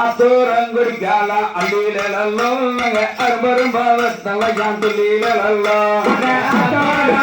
அத்தூரங்குடிக்கால அல்லீலல்லோ அருபரும் பாவத்தவ ஜாந்துலீலல்லோ சகலகர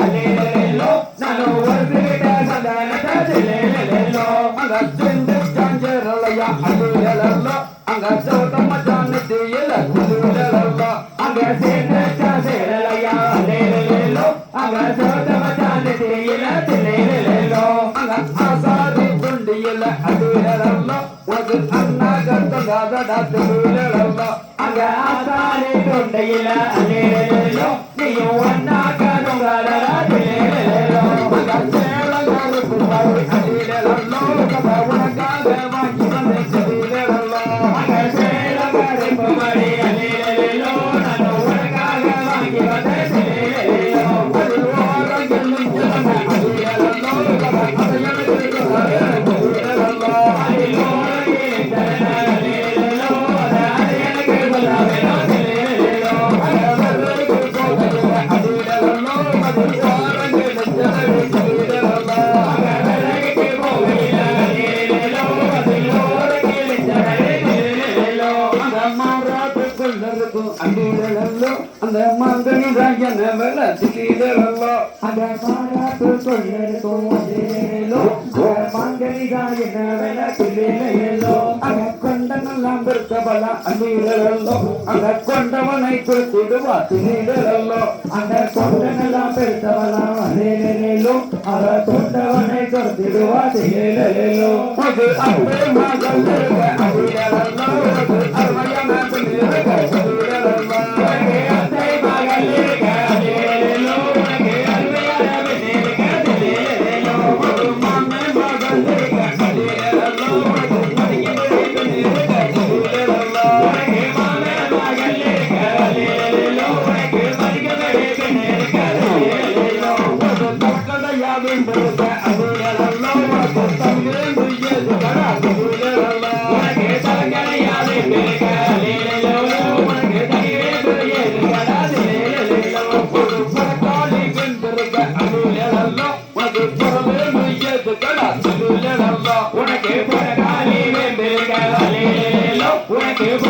அல்லீலல்லோ நானே ஒருதி விட்டேன் சந்தன தச்சிலல்லோ அங்க செண்டு சாஞ்சரலையா அல்லீலல்லோ அங்க சோட்ட மச்சான் தீயில குளிரல்லோ அங்க சேர்ந்த சேரலையா லேலோ அங்க சோட்ட மச்சான் தேயில அங்க ஆசாரி குண்டியில அல்லீலல்லோ உனக்கு அண்ணா கத்ததாதடா திருலல்லோ அங்க ஆசாரி தொண்டையில லேலோ நீயும் ஒன்னா கருங்காலா அங்க சேலங்காருக்கு அந்த மங்கனி ராஜன வேலை திடீரல்லோ அந்த பாராட்டு கொள்ளருக்கும் அதிலேலோ மங்கனிதான் என்ன வேலை கொண்டனெல்லாம் பெருக்கபல அந்தீரல்லோ அங்க கொண்டவனை அந்த கொண்டனெல்லாம் கொண்டவனை அது அப்பே மகள் அது அருமையான தக்கடையாவின் இருக்க அந்தீரல்லோ உனக்கு தங்கிருந்து ஏது உனக்கு சலங்கனையாவே பெருக்க உனக்கு உனக்கு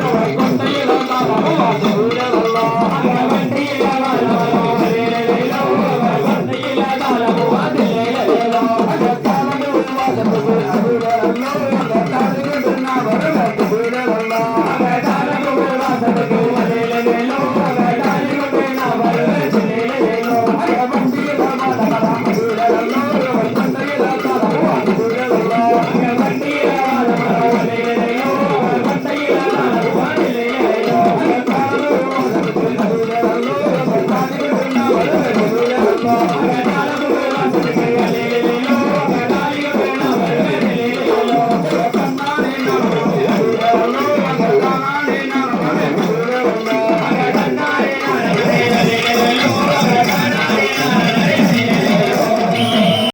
I'm